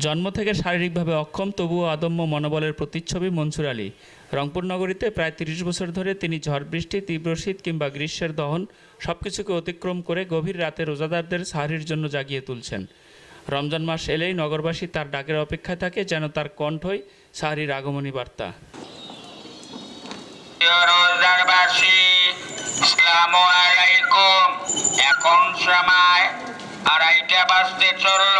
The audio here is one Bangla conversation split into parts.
জন্ম থেকে শারীরিকভাবে অক্ষম, তবুও অদম্য মনোবলের প্রতিচ্ছবি মনসুর আলী। রংপুর নগরীতে প্রায় তিরিশ বছর ধরে তিনি ঝড় বৃষ্টি, তীব্র শীত কিংবা গ্রীষ্মের দহন সব কিছুকে অতিক্রম করে গভীর রাতে রোজাদারদের সাহারির জন্য জাগিয়ে তুলছেন। রমজান মাস এলেই নগরবাসী তার ডাকের অপেক্ষায় থাকে যেন তার কণ্ঠই সাহারির আগমনী বার্তা। এখন সময় আড়াইটা বাজতে চলল।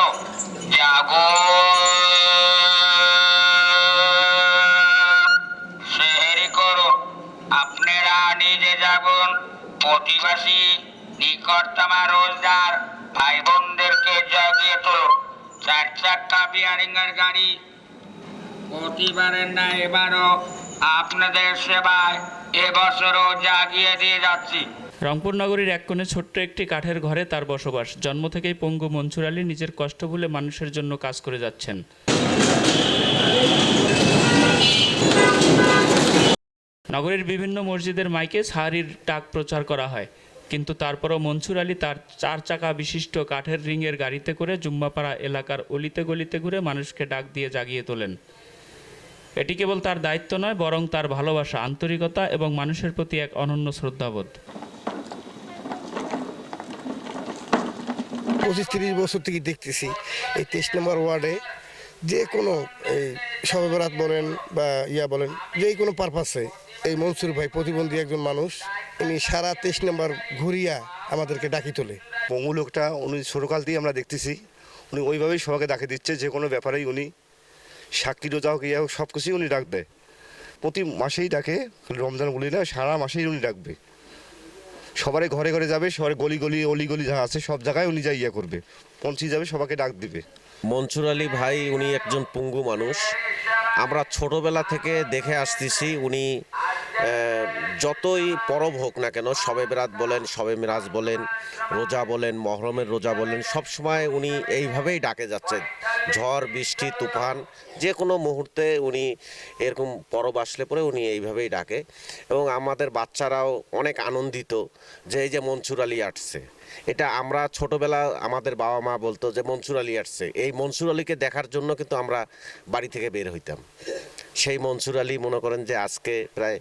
সেহেরি করুন আপনারা নিজে যাবেন প্রতিবাসী, নিকটতমা রোজগার ভাই বোনদেরকে জাগিয়ে তুলুন চার চাক্কা বিয়ারিংয়ের গাড়ি। প্রতিবারের না এবারও আপনাদের সেবায় এবছরও জাগিয়ে দিয়ে যাচ্ছি। রংপুর নগরীর এক কোণে ছোট্ট একটি কাঠের ঘরে তার বসবাস। জন্ম থেকেই পঙ্গু মনসুর আলী নিজের কষ্ট ভুলে মানুষের জন্য কাজ করে যাচ্ছেন। নগরীর বিভিন্ন মসজিদের মাইকে সাহারির ডাক প্রচার করা হয়। কিন্তু তারপরও মনসুর আলী তার চার চাকা বিশিষ্ট কাঠের রিংয়ের গাড়িতে করে জুম্মাপাড়া এলাকার অলিতে গলিতে ঘুরে মানুষকে ডাক দিয়ে জাগিয়ে তোলেন। এটি কেবল তার দায়িত্ব নয়, বরং তার ভালোবাসা, আন্তরিকতা এবং মানুষের প্রতি এক অনন্য শ্রদ্ধাবোধ। পঁচিশ তিরিশ বছর থেকে দেখতেছি এই তেইশ নম্বর ওয়ার্ডে যে কোনো, এই সবে বরাত বলেন বা ইয়া বলেন, যে কোনো পারপাসে এই মনসুর ভাই প্রতিবন্ধী একজন মানুষ, উনি সারা তেইশ নম্বর ঘুরিয়া আমাদেরকে ডাকি তোলে। পঙ্গু লোকটা, উনি ছোটোকাল থেকে আমরা দেখতেছি, উনি ওইভাবেই সবাইকে ডাকে দিচ্ছে, যে কোনো ব্যাপারেই উনি সাক্ষী রোজা হোক ইয়া হোক সব কিছুই উনি ডাকবে প্রতি মাসেই ডাকে, রমজান বলি না, সারা মাসেই উনি ডাকবে। সবারই ঘরে ঘরে যাবে, সবার গলি গলি, অলি গলি যা আছে সব জায়গায় উনি যা ইয়া করবে। পৌঁছে যাবে সবাইকে ডাক দিবে। মনসুর আলী ভাই উনি একজন পুঙ্গু মানুষ। আমরা ছোটবেলা থেকে দেখে আসতেছি, উনি যতই পরব হোক না কেন সবে বেরাত বলেন সবে মিরাজ বলেন, রোজা বলেন, মহরমের রোজা বলেন, সব সময় উনি এইভাবেই ডাকে যাচ্ছেন। ঝড়, বৃষ্টি, তুফান, যে কোনো মুহূর্তে উনি এরকম পরব আসলে পরে উনি এইভাবেই ডাকে। এবং আমাদের বাচ্চারাও অনেক আনন্দিত যে এই যে মনসুর আলী আসছে। এটা আমরা ছোটবেলা আমাদের বাবা মা বলতো যে মনসুর আলী আসছে। এই মনসুর আলীকে দেখার জন্য কিন্তু আমরা বাড়ি থেকে বের হইতাম। সেই মনসুর আলী মনে করেন যে আজকে প্রায়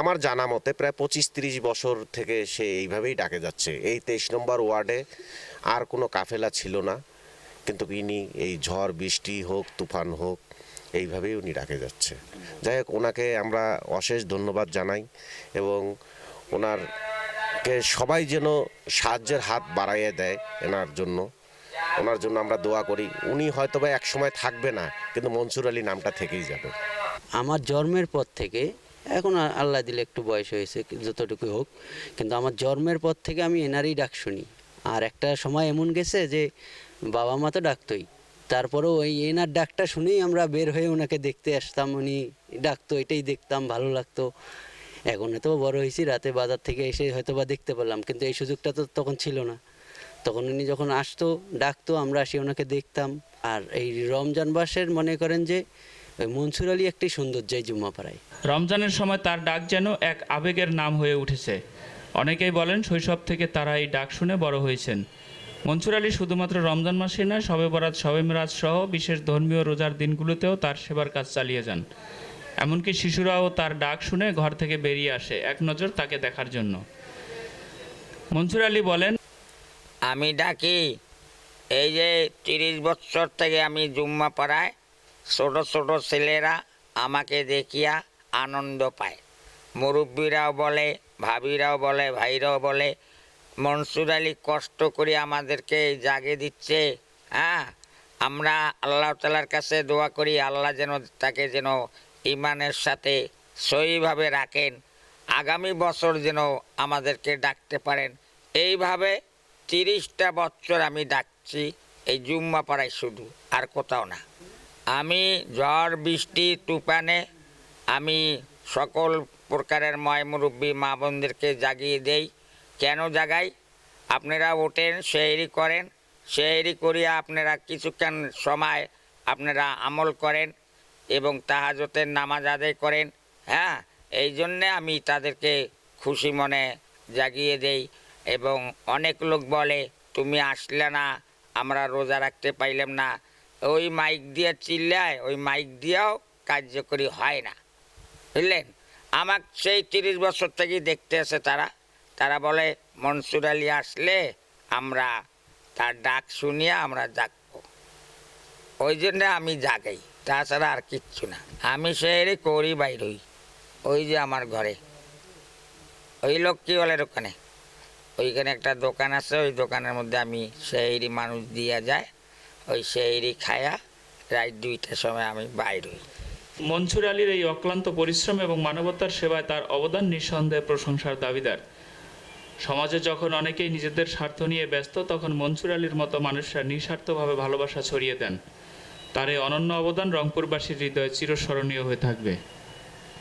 আমার জানা মতে প্রায় পঁচিশ তিরিশ বছর থেকে সে এইভাবেই ডাকে যাচ্ছে। এই তেইশ নম্বর ওয়ার্ডে আর কোনো কাফেলা ছিল না। কিন্তু ইনি এই ঝড়, বৃষ্টি হোক, তুফান হোক, এইভাবেই উনি ডাকে যাচ্ছে। যাই হোক, ওনাকে আমরা অশেষ ধন্যবাদ জানাই এবং ওনার কে সবাই যেন সাহায্যের হাত বাড়াইয়ে দেয় এনার জন্য। ওনার জন্য আমরা দোয়া করি। উনি হয়তো বা এক সময় থাকবে না, কিন্তু মনসুর আলী নামটা থেকেই যাবে। আমার জন্মের পর থেকে, এখন আল্লাহ দিলে একটু বয়স হয়েছে যতটুকু হোক, কিন্তু আমার জন্মের পর থেকে আমি এনারই ডাক শুনি। আর একটা সময় এমন গেছে যে, বাবা মা তো ডাকতোই। তারপরেও ওই এনার ডাকটা শুনেই আমরা বের হয়ে ওনাকে দেখতে আসতাম, উনি ডাকতো, এটাই দেখতাম, ভালো লাগতো। এখন এত বড় হয়েছি, রাতে বাজার থেকে এসে হয়তো বা দেখতে পেলাম, কিন্তু এই সুযোগটা তো তখন ছিল না। তখন উনি যখন আসতো, ডাকতো, আমরা আসি, ওনাকে দেখতাম। আর এই রমজান মাসের মনে করেন যে ওই মনসুর আলী একটি সৌন্দর্য এই জুম্মাপাড়ায়। রমজানের সময় তার ডাক যেন এক আবেগের নাম হয়ে উঠেছে। অনেকেই বলেন শৈশব থেকে তারা এই ডাক শুনে বড় হয়েছেন। মনসুর আলী শুধুমাত্র রমজান মাসে নয় শবে বরাত শবে মিরাজ সহ বিশেষ ধর্মীয় রোজার দিনগুলোতেও তার সেবার কাজ চালিয়ে যান। এমনকি শিশুরাও তার ডাক শুনে ঘর থেকে বেরিয়ে আসে এক নজর তাকে দেখার জন্য। মনসুর আলী বলেন আমি ডাকি এই যে তিরিশ বছর থেকে আমি জুম্মা পাড়ায় ছোট ছোট ছেলেরা আমাকে দেখিয়া আনন্দ পায়। মুরব্বীরাও বলে, ভাবিরাও বলে, ভাইরাও বলে, মনসুর আলী কষ্ট করে আমাদেরকে জাগে দিচ্ছে। হ্যাঁ আমরা আল্লাহ তালার কাছে দোয়া করি, আল্লাহ যেন তাকে যেন ইমানের সাথে সহিভাবে রাখেন। আগামী বছর যেন আমাদেরকে ডাকতে পারেন। এইভাবে তিরিশটা বছর আমি ডাকছি, এই জুম্মা পাড়ায় শুধু, আর কোথাও না। আমি ঝড়, বৃষ্টি, তুফানে আমি সকল প্রকারের ময় মুরব্বী মা বোনদেরকে জাগিয়ে দেই। কেন জাগাই? আপনারা ওঠেন, সেহরি করেন। সেহরি করিয়া আপনারা কিছুক্ষণ সময় আপনারা আমল করেন এবং তাহাজতের নামাজ আদায় করেন। হ্যাঁ এই জন্যে আমি তাদেরকে খুশি মনে জাগিয়ে দেই এবং অনেক লোক বলে, তুমি আসলে না, আমরা রোজা রাখতে পাইলাম না। ওই মাইক দিয়ে চিল্লায়, ওই মাইক দিয়েও কার্যকরী হয় না। বুঝলেন? আমার সেই তিরিশ বছর থেকেই দেখতে আসে তারা। তারা বলে, মনসুর আলী আসলে আমরা তার ডাক শুনিয়ে আমরা জাগবো। ওই জন্য আমি জাগাই তাছাড়া আর কিচ্ছু না। আমি শহরে করি বাইর হই, ওই যে আমার ঘরে। ওই লোক কি বলে ওখানে? ওইখানে একটা দোকান আছে, ওই দোকানের মধ্যে আমি সেই মানুষ দিয়া যায়। ওই সেই খায়া রাত দুইটার সময় আমি বাইর হই। মনসুর আলীর এই অক্লান্ত পরিশ্রম এবং মানবতার সেবায় তার অবদান নিঃসন্দেহে প্রশংসার দাবিদার। সমাজে যখন অনেকেই নিজেদের স্বার্থ নিয়ে ব্যস্ত, তখন মনসুর আলীর মতো মানুষরা নিঃস্বার্থভাবে ভালোবাসা ছড়িয়ে দেন। তার এই অনন্য অবদান রংপুরবাসীর হৃদয়ে চিরস্মরণীয় হয়ে থাকবে।